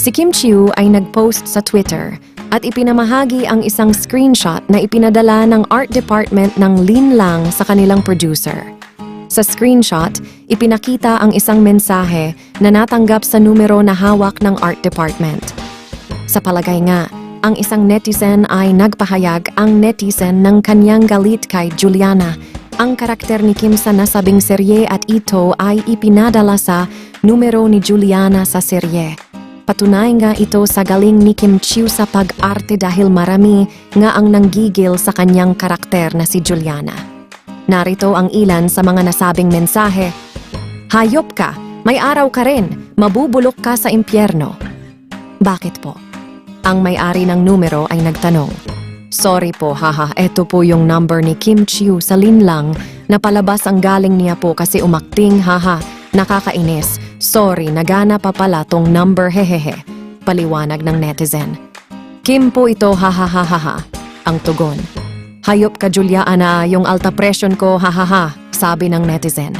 Si Kim Chiu ay nag-post sa Twitter at ipinamahagi ang isang screenshot na ipinadala ng art department ng Lin Lang sa kanilang producer. Sa screenshot, ipinakita ang isang mensahe na natanggap sa numero na hawak ng art department. Sa palagay nga, ang isang netizen ay nagpahayag ang netizen ng kanyang galit kay Juliana. Ang karakter ni Kim sa nasabing serye at ito ay ipinadala sa numero ni Juliana sa serye. Patunay nga ito sa galing ni Kim Chiu sa pag-arte dahil marami nga ang nanggigil sa kanyang karakter na si Juliana. Narito ang ilan sa mga nasabing mensahe. Hayop ka, may araw ka rin, mabubulok ka sa impyerno. Bakit po? Ang may-ari ng numero ay nagtanong. Sorry po, haha, eto po yung number ni Kim Chiu sa Linlang. Napalabas ang galing niya po kasi umakting, haha. Nakakainis. Sorry, nagana pa pala tong number, hehehe. Paliwanag ng netizen. Kim po ito, hahaha. Ang tugon. Hayop ka, Juliana, yung alta presyon ko, hahaha, sabi ng netizen.